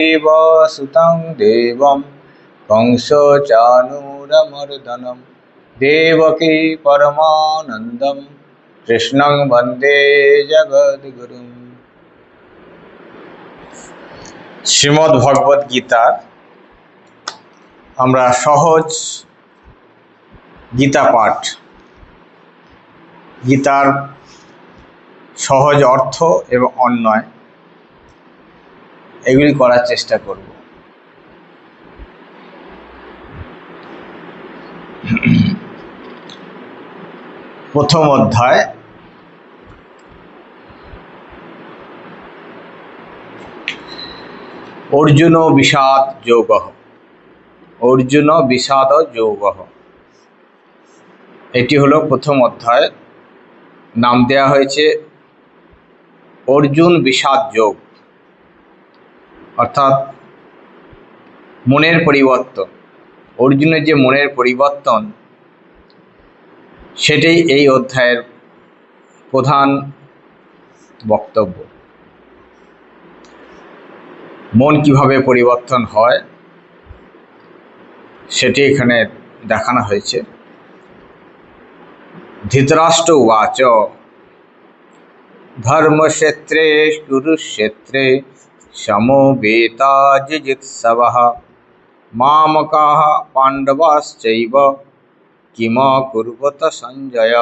देव सुतं देवं कंसचानूरमर्दनं देवकी परमानन्दं কৃষ্ণং বন্দে জগদ্গুরুম শ্রীমদ্ ভগবদ গীতার আমরা সহজ গীতা পাঠ গীতার সহজ অর্থ এবং অন্যয় এগুলি করার চেষ্টা করব। প্রথম অধ্যায়। অর্জুন বিষাদ যোগ অর্জুন বিষাদ যোগ এটি হলো প্রথম অধ্যায়। নাম দেয়া হয়েছে, অর্জুন বিষাদ যোগ অর্থাৎ মনের পরিবর্তন। অর্জুনের যে মনের পরিবর্তন, সেটাই এই অধ্যায়ের প্রধান বক্তব্য। মন কীভাবে পরিবর্তন হয়, সেটি এখানে দেখানো হয়েছে। ধৃতরাষ্ট্র উবাচ, ধর্মক্ষেত্রে কুরুক্ষেত্রে সমবেতা জিজিৎসব মামকা পাণ্ডবাশ্চৈব কিম কুর্বত সঞ্জয়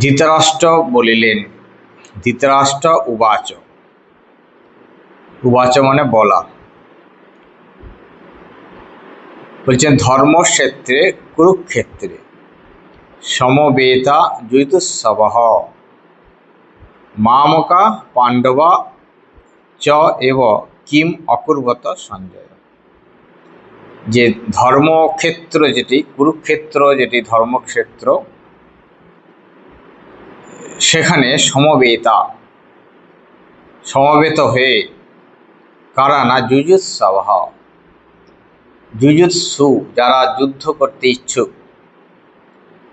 ধৃতরাষ্ট্র বলিলেন ধৃতরাষ্ট্র উবাচ উবাচ মানে বলা বলছেন ধর্মক্ষেত্রে, কুরুক্ষেত্রে। সমবেতা জৈতুসব মামকা পাণ্ডবা চ এব কিম অকুর্বত সঞ্জয় যে ধর্মক্ষেত্র যেটি কুরুক্ষেত্র যেটি ধর্মক্ষেত্র সেখানে সমবেতা, সমবেত হয়ে কারা না যুজুৎসব যুজুৎসু যারা যুদ্ধ করতে ইচ্ছুক,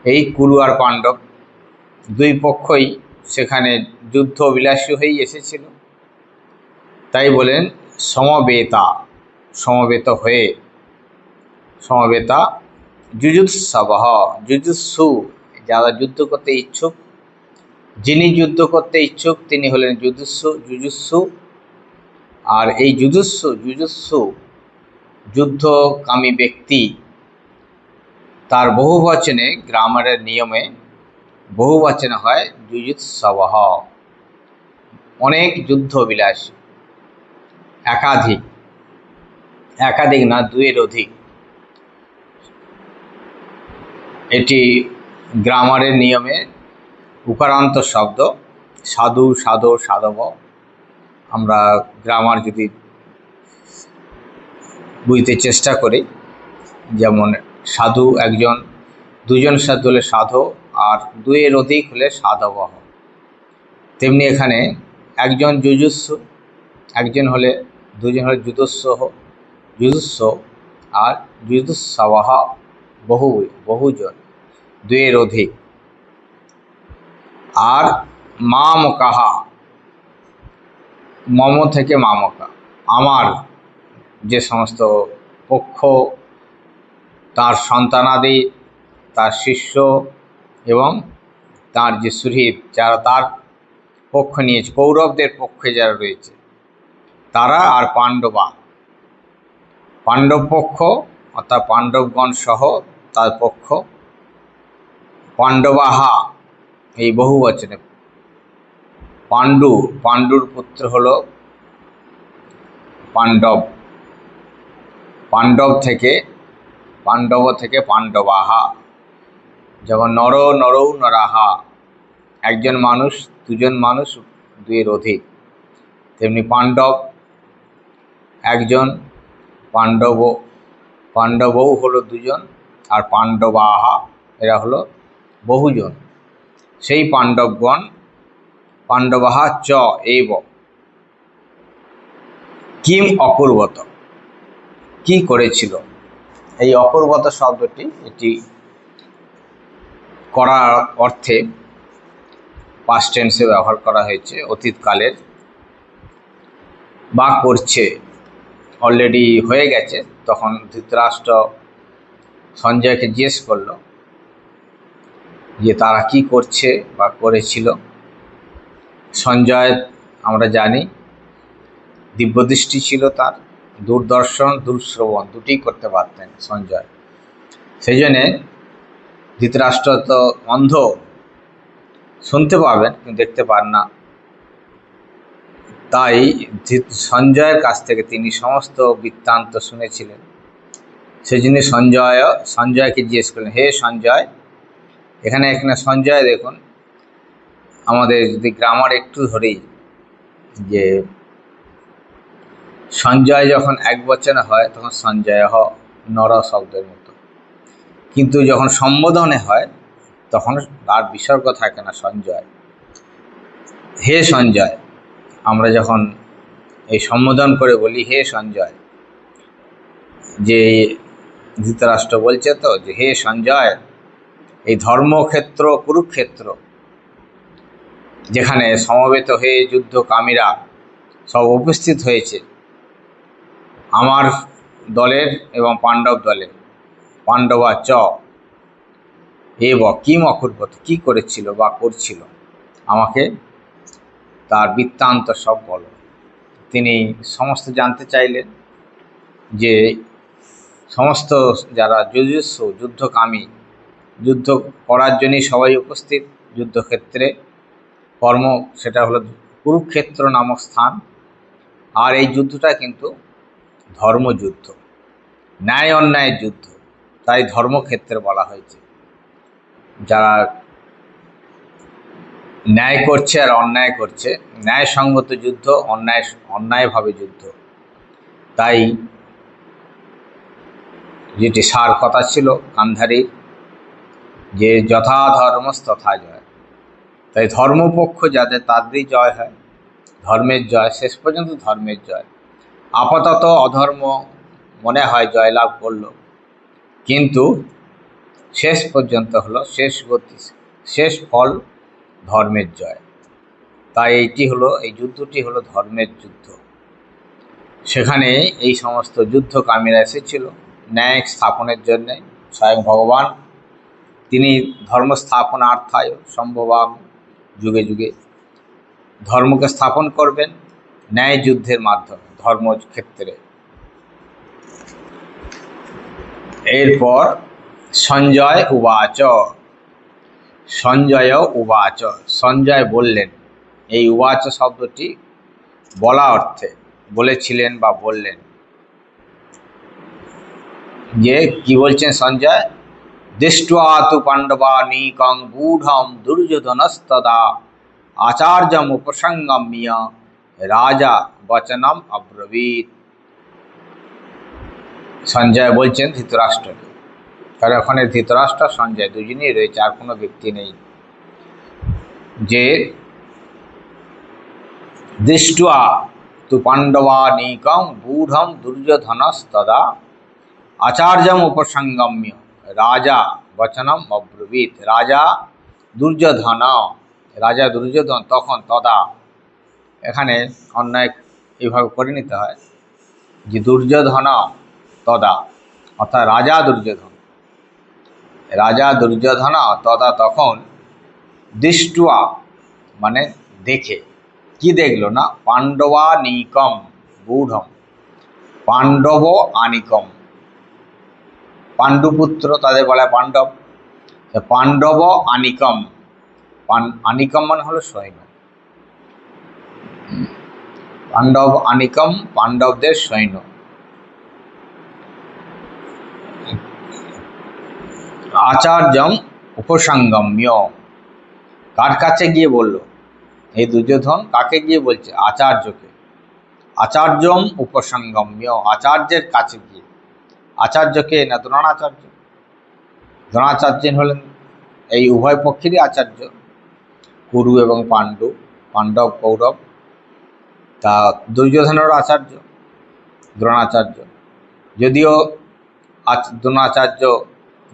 এই কুরু আর পাণ্ডব দুই পক্ষই সেখানে যুদ্ধ বিলাসী হয়েই এসেছিল। তাই বলেন, সমবেতা, সমবেত হয়ে, সমবেতা যুজুৎসব যুজুৎসু যারা যুদ্ধ করতে ইচ্ছুক, যিনি যুদ্ধ করতে ইচ্ছুক, তিনি হলেন যুজুৎসু যুজুৎসু আর এই যুজুৎসু যুজুৎসু যুদ্ধকামী ব্যক্তি, তার বহু বচনে গ্রামারের নিয়মে বহু বচনে হয় যুজুৎসবহ অনেক যুদ্ধ বিলাসী। একাধিক। একাধিক না দুয়ের অধিক। এটি গ্রামারের নিয়মে উকারান্ত শব্দ। সাধু সাধু সাধব। আমরা গ্রামার যদি বুঝতে চেষ্টা করি, যেমন সাধু একজন, দুজন সাধু হলে সাধু আর দুয়ের অধিক হলে সাধবহ তেমনি এখানে একজন যুজুস্ব একজন হলে, দুজন হলে যুদস্ব যুজুস্ব আর যুজুস্সবাহ বহু, বহুজন দুয়ের অধিক। আর মামকাহা, মম থেকে মামকা, আমার যে সমস্ত পক্ষ, তার সন্তানাদি, তার শিষ্য এবং তার যে সুহৃদ যারা তার পক্ষ নিয়েছে, কৌরবদের পক্ষে যারা রয়েছে, তারা আর পাণ্ডবা পাণ্ডব পক্ষ অর্থাৎ পাণ্ডবগণ সহ তার পক্ষ। পাণ্ডবাহা, এই বহু বচনে। পাণ্ডু, পাণ্ডুর পুত্র হল পাণ্ডব। পাণ্ডব থেকে পাণ্ডব থেকে পাণ্ডবাহা। যেমন নর নরৌ নরাহা, একজন মানুষ, দুজন মানুষ, দুয়ের অধিক তেমনি পাণ্ডব, একজন, পাণ্ডব, পাণ্ডবও হলো দুজন, আর পাণ্ডবাহা, এরা হলো বহুজন। সেই পাণ্ডবগণ, পাণ্ডবাহা চ এব। কিম অপূর্বত? কি করেছিল? এই অপূর্বত শব্দটি এটি করার অর্থে পাস্ট টেন্সে ব্যবহার করা হয়েছে, অতীতকালের বা করছে অলরেডি হয়ে গেছে, তখন ধৃতরাষ্ট্র সঞ্জয়কে জিজ্ঞেস করল যে তারা কি করছে বা করেছিল? সঞ্জয়, আমরা জানি, দিব্যদৃষ্টি ছিল তার, দূরদর্শন, দূরশ্রবণ দুটি করতে পারতেন সঞ্জয়। সেই জন্যে ধৃতরাষ্ট্র তো অন্ধ। শুনতে পাবেন, কিন্তু দেখতে পান না। তাই সঞ্জয়ের কাছ থেকে তিনি সমস্ত বৃত্তান্ত শুনেছিলেন। সেই জন্য সঞ্জয়, সঞ্জয়কে জিজ্ঞেস করলেন, হে সঞ্জয়, এখানে এখানে সঞ্জয় দেখুন। আমাদের যদি গ্রামার একটু ধরি যে, সঞ্জয় যখন এক বচনে হয়, তখন সঞ্জয় হ, নর শব্দের মতো। কিন্তু যখন সম্বোধনে হয়, তখন আর বিসর্গ থাকে না সঞ্জয়। হে সঞ্জয়, আমরা যখন এই সম্বোধন করে বলি, হে সঞ্জয়, যে ধৃতরাষ্ট্র বলছে তো, যে হে সঞ্জয়, এই ধর্মক্ষেত্র, কুরুক্ষেত্র, যেখানে সমবেত হয়ে যুদ্ধকামীরা সব উপস্থিত হয়েছে, আমার দলের এবং পাণ্ডব দলের। পাণ্ডবা চ। এ ব কিম অকুর্বত কী করেছিল বা করছিল? আমাকে তার বৃত্তান্ত সব বলো। তিনি সমস্ত জানতে চাইলেন যে সমস্ত যারা যুজস্ব যুদ্ধকামী, যুদ্ধ করার জন্যই সবাই উপস্থিত, যুদ্ধক্ষেত্রে কর্ম, সেটা হলো কুরুক্ষেত্র নামক স্থান। আর এই যুদ্ধটা কিন্তু ধর্মযুদ্ধ ন্যায় অন্যায়ের যুদ্ধ। তাই ধর্মক্ষেত্রে বলা হয়েছে। যারা ন্যায় করছে আর অন্যায় করছে, ন্যায়সঙ্গত যুদ্ধ, অন্যায়, অন্যায়ভাবে যুদ্ধ। তাই যেটি সার কথা ছিল গান্ধারীর যে যথা ধর্মস তথা জয়। তাই ধর্মপক্ষ যাদের তাদেরই জয় হয়, ধর্মের জয়, শেষ পর্যন্ত ধর্মের জয়। আপাতত অধর্ম মনে হয় জয়লাভ করল। কিন্তু শেষ পর্যন্ত হলো শেষ গতি, শেষ ফল ধর্মের জয়। তাই এইটি হলো, এই যুদ্ধটি হলো ধর্মের যুদ্ধ। সেখানে এই সমস্ত যুদ্ধকামীরা এসেছিল, ন্যায় স্থাপনের জন্যে। স্বয়ং ভগবান, তিনি ধর্ম স্থাপনার্থায় সম্ভবাম যুগে যুগে। ধর্মকে স্থাপন করবেন ন্যায় যুদ্ধের মাধ্যমে ধর্মক্ষেত্রে এরপর সঞ্জয় উবাচ। সঞ্জয় উবাচ। সঞ্জয় বললেন, এই উবাচ শব্দটি বলা অর্থে বলেছিলেন বা বললেন। যে কি বলছেন সঞ্জয়? দৃষ্টা তু পাণ্ডবানীকং গূঢ়ম দুর্যোধনস্তদা আচার্যম উপসঙ্গম্য রাজা বচনম অব্রবীত সঞ্জয় বলছেন ধৃতরাষ্ট্রকে কারণ ওখানে ধৃতরাষ্ট্র, সঞ্জয় দুজনেই রয়েছে, আর কোনো ব্যক্তি নেই। যে দৃষ্টা তু পাণ্ডবানীকং গূঢ়ম দুর্যোধনস্তদা আচার্যম উপসঙ্গম্য রাজা বচনম অব্রবীত। রাজা দুর্যোধন রাজা দুর্যোধন তখন তদা। এখানে অন্যায় এভাবে করে নিতে হয়। যে দুর্যোধন তদা, অর্থাৎ রাজা দুর্যোধন। রাজা দুর্যোধন তদা তখন দৃষ্টুয়া মানে দেখে। কি দেখল না? পাণ্ডবা নিকম পাণ্ডব আনিকম। পাণ্ডুপুত্র তাদের বলে পাণ্ডব। পাণ্ডব আনিকম। আনিকম মানে হলো সৈন্য। পাণ্ডব আনিকম, পাণ্ডবদের সৈন্য। আচার্যম উপসঙ্গম্য কার কাছে গিয়ে বলল? এই দুর্যোধন কাকে গিয়ে বলছে? আচার্যকে। আচার্যম উপসঙ্গম্য আচার্যের কাছে গিয়ে। আচার্যকে না দ্রোণাচার্য? দ্রোণাচার্য হলেন এই উভয় পক্ষেরই আচার্য। কুরু এবং পাণ্ডু, পাণ্ডব, কৌরব, তা দুর্যোধনেরও আচার্য, দ্রোণাচার্য। যদিও আচ- দ্রোণাচার্য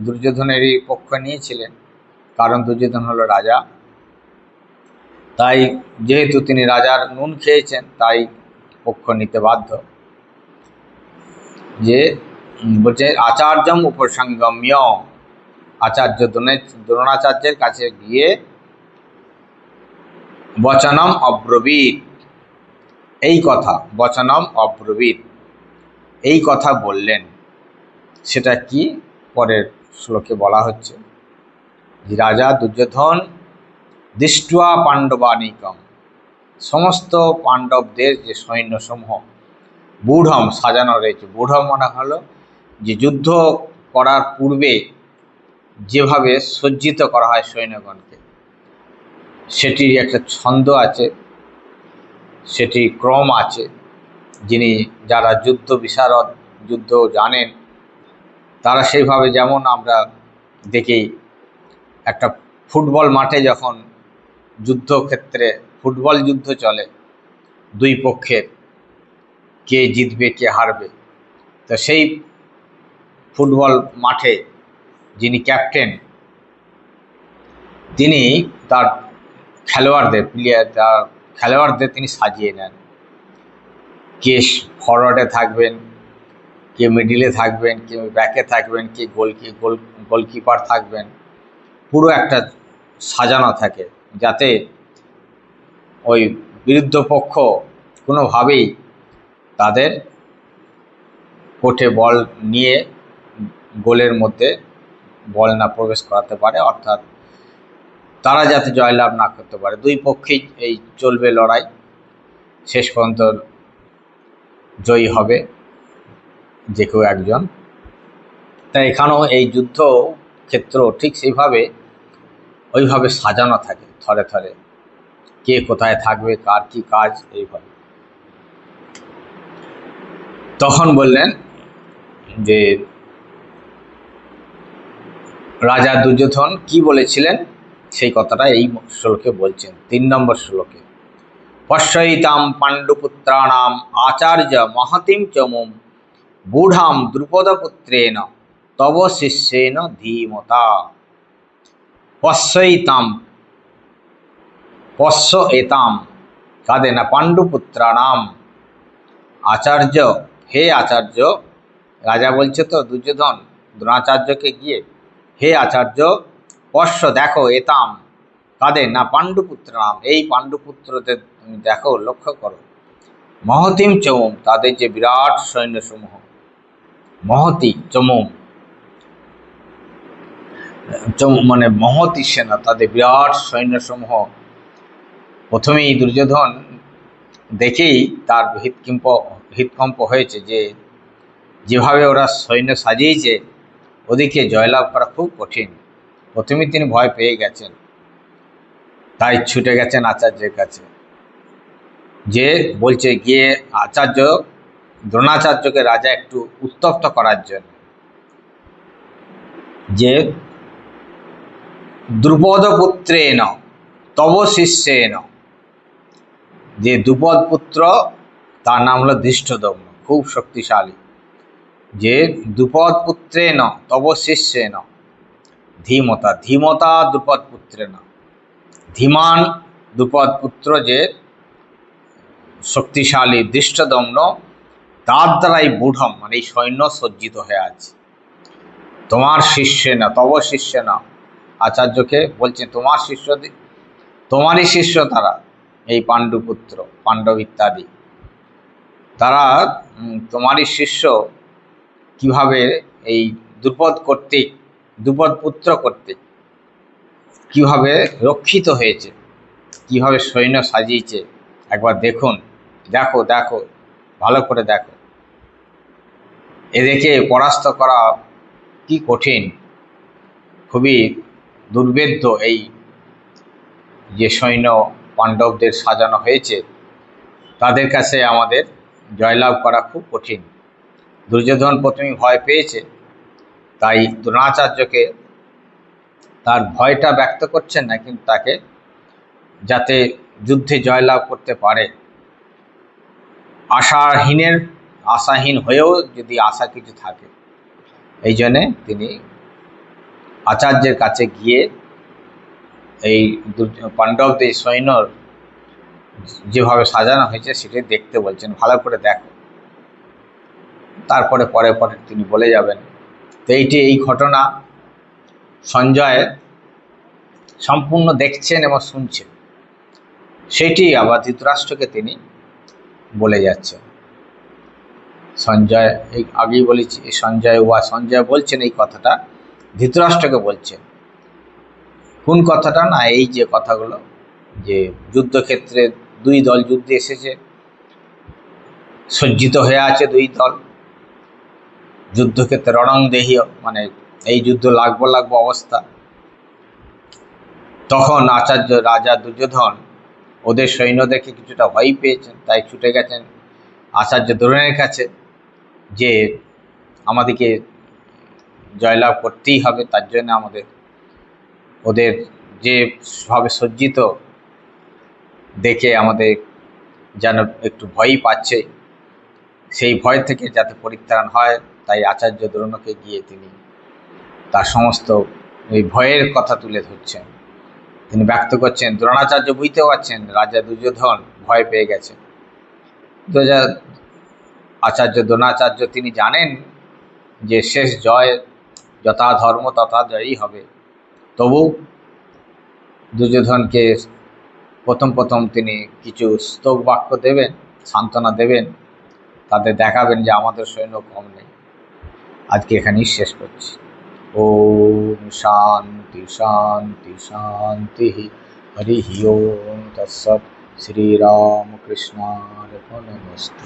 দুর্যোধনেরই পক্ষ নিয়েছিলেন। কারণ দুর্যোধন হলো রাজা। তাই যেহেতু তিনি রাজার নুন খেয়েছেন, তাই পক্ষ নিতে বাধ্য। যে বলছে, আচার্যম উপসঙ্গম্য আচার্য দ্রোণে- দ্রোণাচার্যের কাছে গিয়ে বচনম অব্রবীত। এই কথা, বচনম অব্রবীত। এই কথা বললেন। সেটা কি? পরের শ্লোকে বলা হচ্ছে। রাজা দুর্যোধন দৃষ্টুয়া পাণ্ডবানিকম। সমস্ত পাণ্ডবদের যে সৈন্যসমূহ, বূঢ়ম সাজানো রয়েছে। বূঢ়ম মনে হলো যে যুদ্ধ করার পূর্বে যেভাবে সজ্জিত করা হয় সৈন্যগণকে, সেটির একটা ছন্দ আছে, সেটি ক্রম আছে। যিনি যারা যুদ্ধ, বিশারদ যুদ্ধ জানেন তারা সেইভাবে যেমন আমরা দেখি, একটা ফুটবল মাঠে যখন যুদ্ধক্ষেত্রে, ফুটবল যুদ্ধ চলে, দুই পক্ষের কে জিতবে, কে হারবে, তো সেই ফুটবল মাঠে যিনি ক্যাপ্টেন, তিনি তার খেলোয়াড়দের প্লেয়ার তার খেলোয়াড়দের তিনি সাজিয়ে নেন। কে ফরওয়ার্ডে থাকবেন কে মিডিলে থাকবেন, কে ব্যাকে থাকবেন, কে গোলকি গোল গোলকিপার থাকবেন, পুরো একটা সাজানো থাকে যাতে ওই বিরুদ্ধ পক্ষ কোনোভাবেই তাদের কোর্টে বল নিয়ে গোলের মধ্যে বল না প্রবেশ করাতে পারে, অর্থাৎ তারা যাতে জয়লাভ না করতে পারে। দুই পক্ষেই এই চলবে লড়াই। শেষ পর্যন্ত জয়ী হবে। যে কেউ একজন। তাই এখানেও এই যুদ্ধ ক্ষেত্র ঠিক সেইভাবে, ওইভাবে সাজানো থাকে থরে থরে। কে কোথায় থাকবে, কার কি কাজ, এইভাবে। তখন বললেন যে, রাজা দুর্যোধন কি বলেছিলেন? সেই কথাটা এই শ্লোকে বলছেন, তিন নম্বর শ্লোকে। পশ্যইতাম পাণ্ডুপুত্রাণাম আচার্য মহতিম চমুম বূঢ়াম দ্রুপদপুত্রেণ তব শিষ্যেন ধীমতা। পশ্যইতাম পশ্য এতাম কাদে না পাণ্ডুপুত্রাণাম আচার্য, হে আচার্য, রাজা বলছে তো দুর্যোধন, দ্রোণাচার্যকে গিয়ে, হে আচার্য পশ্য দেখো এতাম কাদের না পাণ্ডুপুত্রাম এই পাণ্ডুপুত্রদের তুমি দেখো, লক্ষ্য করো। মহতিম চমুম তাদের যে বিরাট সৈন্যসমূহ মহতি চম- মানে মহতি সেনা, তাদের বিরাট সৈন্যসমূহ। প্রথমেই দুর্যোধন দেখেই তার হৃৎকম্প হৃৎকম্প হয়েছে যে, যেভাবে ওরা সৈন্য সাজিয়েছে, ওদিকে জয়লাভ করা খুব কঠিন। প্রথমে তিনি ভয় পেয়ে গেছেন। তাই ছুটে গেছেন আচার্যের কাছে। যে বলছে, গিয়ে আচার্য দ্রোণাচার্যকে রাজা একটু উত্তপ্ত করার জন্য। যে দ্রুপদ পুত্রেন তব শিষ্যেন যে দ্রুপদ পুত্র তার নাম হলো ধৃষ্টদম্ন খুব শক্তিশালী। যে দ্রুপদ পুত্রেন তব শিষ্যেন ধীমতা ধীমতা দ্রুপদ পুত্রেন ধীমান দ্রুপদ পুত্র যে শক্তিশালী দৃষ্টদম্ন তার দ্বারাই বুঢ়ম মানে এই সৈন্য সজ্জিত হয়ে আছে তোমার শিষ্যে না, তব শিষ্যে না। আচার্যকে বলছেন তোমার শিষ্য তোমারই শিষ্য তারা, এই পাণ্ডুপুত্র, পাণ্ডব ইত্যাদি। তারা তোমারই শিষ্য কীভাবে এই দুপদ কর্তৃক, দুপদ পুত্র কর্তৃক কীভাবে রক্ষিত হয়েছে, কীভাবে সৈন্য সাজিয়েছে, একবার দেখুন। দেখো দেখো, ভালো করে দেখো। এদেরকে পরাস্ত করা কি কঠিন? খুবই দুর্বেদ্য এই যে সৈন্য পাণ্ডবদের সাজানো হয়েছে। তাদের কাছে আমাদের জয়লাভ করা খুব কঠিন। দুর্যোধন প্রথমে ভয় পেয়েছে, তাই দ্রোণাচার্যকে তার ভয়টা ব্যক্ত করছেন না, কিন্তু তাকে যাতে যুদ্ধে জয়লাভ করতে পারে। আশাহীনের আশাহীন হয়েও যদি আশা কিছু থাকে। এই জন্যে তিনি আচার্যের কাছে গিয়ে এই পাণ্ডবদের সৈন্যর যেভাবে সাজানো হয়েছে সেটি দেখতে বলছেন, ভালো করে দেখো। তারপরে পরে পরে তিনি বলে যাবেন, তো এইটি এই ঘটনা সঞ্জয় সম্পূর্ণ দেখছেন এবং শুনছেন। সেটি আবার ধৃতরাষ্ট্রকে তিনি বলে যাচ্ছেন। সঞ্জয়, এই আগেই বলেছি সঞ্জয় ওয়া, সঞ্জয় বলছেন এই কথাটা, ধৃতরাষ্ট্রকে বলছেন। কোন কথাটা? না, এই যে কথাগুলো, যে যুদ্ধক্ষেত্রে দুই দল যুদ্ধে এসেছে, সজ্জিত হয়ে আছে দুই দল, যুদ্ধক্ষেত্রে রণংদেহী মানে এই যুদ্ধ লাগবো লাগবো অবস্থা। তখন আচার্য রাজা দুর্যোধন, ওদের সৈন্য দেখে কিছুটা ভয় পেয়েছেন, তাই ছুটে গেছেন আচার্য দ্রোণের কাছে। যে আমাদেরকে জয়লাভ করতেই হবে, তার জন্য আমাদের, ওদের যেভাবে সজ্জিত, দেখে আমাদের যেন একটু ভয়ই পাচ্ছে। সেই ভয় থেকে যাতে পরিত্রাণ হয়, তাই আচার্য দ্রোণকে গিয়ে তিনি তার সমস্ত এই ভয়ের কথা তুলে ধরছেন। তিনি ব্যক্ত করছেন, দ্রোণাচার্য বুঝতে পারছেন, রাজা দুর্যোধন ভয় পেয়ে গেছে। দুজা আচার্য দ্রোণাচার্য তিনি জানেন যে শেষ জয় যথা ধর্ম তথা জয়ই হবে। তবু দুর্যোধনকে প্রথম প্রথম তিনি কিছু স্তোক বাক্য দেবেন, সান্ত্বনা দেবেন তাদের দেখাবেন যে আমাদের সৈন্য কম নেই। আজকে এখানেই শেষ করছি। ওম শান্তি শান্তি শান্তি হরি ওম, তৎসৎ, শ্রীরামকৃষ্ণার্পণমস্তু।